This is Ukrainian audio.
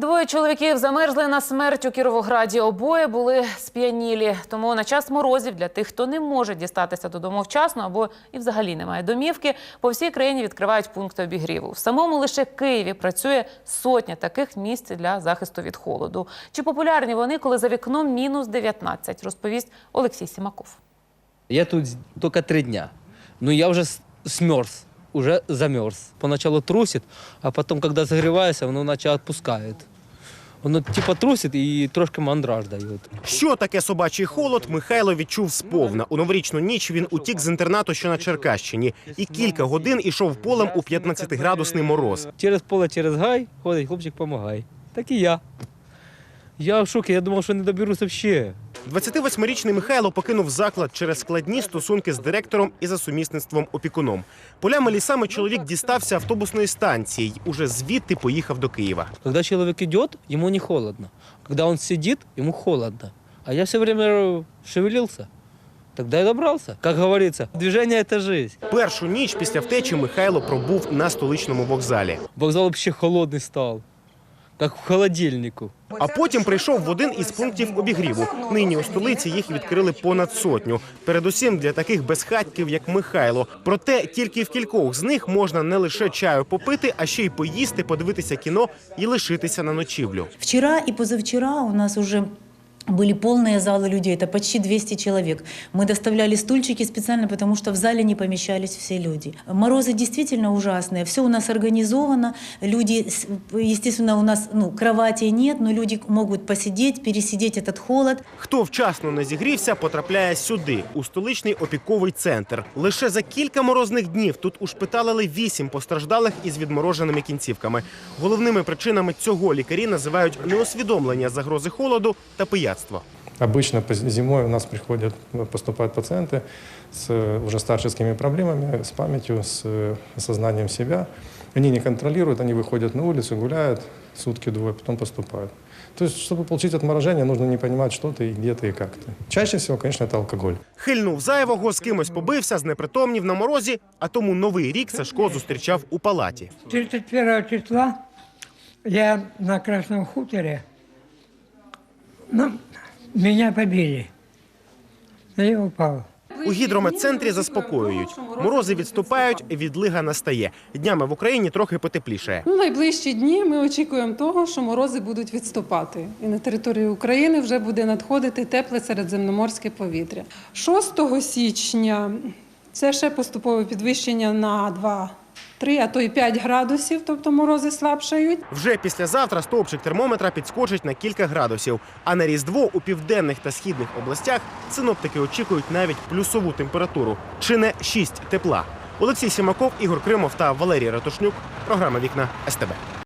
Двоє чоловіків замерзли на смерть у Кіровограді. Обоє були сп'янілі. Тому на час морозів для тих, хто не може дістатися додому вчасно або і взагалі немає домівки, по всій країні відкривають пункти обігріву. В самому лише Києві працює сотня таких місць для захисту від холоду. Чи популярні вони, коли за вікном мінус 19, розповість Олексій Сімаков. Я тут только три дня. Но я уже с- смерз, уже замерз. Поначалу трусит, а потом, когда загревается, оно начало отпускает. Воно типа трусить і трошки мандраж дає. Що таке собачий холод, Михайло відчув сповна. У новорічну ніч він утік з інтернату, що на Черкащині, і кілька годин ішов полем у 15-градусний мороз. Через поле, через гай ходить, хлопчик помагай. Так і я. Я в шокі, я думав, що не доберуся взагалі. 28-річний Михайло покинув заклад через складні стосунки з директором і за сумісництвом опікуном. Полями лісами чоловік дістався автобусної станції й уже звідти поїхав до Києва. Когда человек идет, ему не холодно. Когда он сидит, ему холодно. А я все время шевелился. Тогда я добрался. Как говорится, движение – это жизнь. Першу ніч після втечі Михайло пробув на столичному вокзалі. Вокзал вообще холодный стал. Как в холодильнику. А потім прийшов в один із пунктів обігріву. Нині у столиці їх відкрили понад сотню. Передусім для таких безхатьків, як Михайло. Проте тільки в кількох з них можна не лише чаю попити, а ще й поїсти, подивитися кіно і лишитися на ночівлю. Вчора і позавчора у нас уже были полные залы людей, это почти 200 человек. Мы доставляли стульчики специально, потому что в зале не помещались все люди. Морозы действительно ужасные, все у нас организовано, люди, с- естественно, у нас ну, кроватей нет, но люди могут посидеть, пересидеть этот холод. Хто вчасно не зігрівся, потрапляє сюди, у столичний опіковий центр. Лише за кілька морозних днів тут ушпиталили вісім постраждалих із відмороженими кінцівками. Головними причинами цього лікарі називають неосвідомлення загрози холоду та пияцтво. Обычно поз- зимой у нас приходят, ну, поступают пациенты с э, уже старческими проблемами, с памятью, с э, осознанием себя. Они не контролируют, они выходят на улицу, гуляют сутки-двое, потом поступают. То есть, чтобы получить отморожение, нужно не понимать, что ты, и где ты и как ты. Чаще всего, конечно, это алкоголь. Хильнув зайвого, з кимось побився, знепритомнів на морозі, а тому новий рік Сашко зустрічав у палаті. 31 числа я на Красном хуторе, ну, меня побили. Я упал. У гідрометцентрі заспокоюють. Морози відступають, відлига настає. Днями в Україні трохи потеплішає. Ну, найближчі дні ми очікуємо того, що морози будуть відступати, і на території України вже буде надходити тепле середземноморське повітря. 6 січня це ще поступове підвищення на 2, 3, а то й 5 градусів, тобто морози слабшають. Вже післязавтра стовпчик термометра підскочить на кілька градусів. А на Різдво у південних та східних областях синоптики очікують навіть плюсову температуру, чи не 6 тепла. Олексій Сімаков, Ігор Кримов та Валерій Ратушнюк. Програма Вікна СТБ.